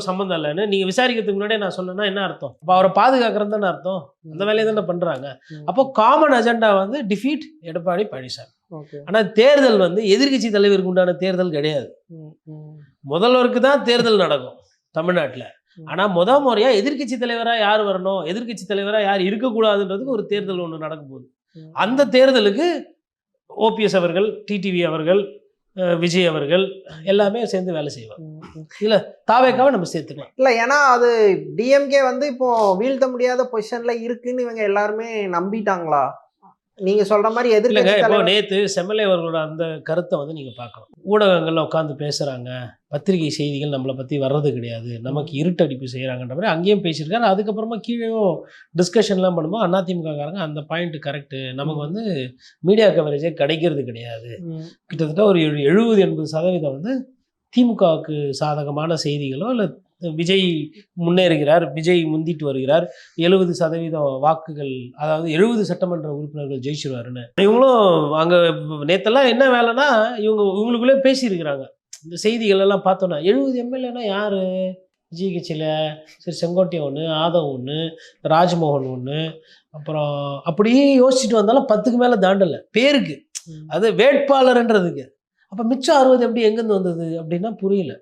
சம்மந்தம் இல்லைன்னு நீங்க விசாரிக்கிறதுக்கு முன்னாடியே நான் சொன்னேன்னா என்ன அர்த்தம்? அப்போ அவரை பாதுகாக்கிறது தானே அர்த்தம்? அந்த வேலையை தானே பண்றாங்க. ம். அப்போ காமன் அஜெண்டா வந்து டிஃபீட் எடப்பாடி பழனிசாமி. ஓகே. ஆனா தேர்தல் வந்து எதிர்க்கட்சி தலைவருக்கு உண்டான தேர்தல் கிடையாது. முதல்வருக்கு தான் தேர்தல் நடக்கும் தமிழ்நாட்டுல. ம். ஆனா முத முறையா எதிர்க்கட்சி தலைவரா யார் வரணும்? எதிர்க்கட்சி தலைவரா யார் இருக்கக்கூடாதுன்றதுக்கு ஒரு தேர்தல் ஒன்று நடக்க போகுது. ம். அந்த தேர்தலுக்கு ஓபிஎஸ் அவர்கள் டிடிவி அவர்கள் விஜய் அவர்கள் எல்லாமே சேர்ந்து வேலை செய்வாங்க. ம். தாவேக்காவை நம்ம சேர்த்துக்கலாம். இல்ல ஏன்னா அது டிஎம்கே வந்து இப்போ வீழ்த்த முடியாத பொசிஷன்ல இருக்குன்னு இவங்க எல்லாருமே நம்பிட்டாங்களா? நீங்க சொல்ற மாதிரி எதிர்க்கட்சி இப்போ நேத்து செம்மலை அவர்களோட அந்த கருத்தை வந்து நீங்க பார்க்கணும். ஊடகங்கள்ல உட்காந்து பேசுறாங்க. பத்திரிகை செய்திகள் நம்மளை பத்தி வர்றது கிடையாது. நமக்கு இருட்டடிப்பு செய்யறாங்கன்ற மாதிரி அங்கேயும் பேசியிருக்காரு. அதுக்கப்புறமா கீழேயும் டிஸ்கஷன்லாம் பண்ணும்போது அதிமுக காரங்க அந்த பாயிண்ட் கரெக்ட் நமக்கு வந்து மீடியா கவரேஜே கிடைக்கிறது கிடையாது. கிட்டத்தட்ட ஒரு எழு- எழுபது எண்பது சதவீதம் வந்து திமுகவுக்கு சாதகமான செய்திகளோ இல்லை விஜய் முன்னேறுகிறார் விஜய் முந்திட்டு வருகிறார் எழுபது சதவீதம் வாக்குகள் அதாவது எழுபது சட்டமன்ற உறுப்பினர்கள் ஜெயிச்சிருவாருன்னு. இவங்களும் அங்கே நேத்தெல்லாம் என்ன வேலைன்னா இவங்க இவங்களுக்குள்ளே பேசியிருக்கிறாங்க. இந்த செய்திகள் எல்லாம் பார்த்தோன்னா எழுபது எம்எல்ஏனா யாரு? விஜய் கட்சியில் சரி செங்கோட்டையன் ஒன்று ஆதவ் ஒன்று ராஜ்மோகன் ஒன்று அப்புறம் அப்படியே யோசிச்சுட்டு வந்தாலும் பத்துக்கு மேலே தாண்டலை. பேருக்கு. அது வேட்பாளர்ன்றதுக்கு. அப்போ மிச்சம் அறுபது எப்படி எங்கேருந்து வந்தது அப்படின்னா புரியல.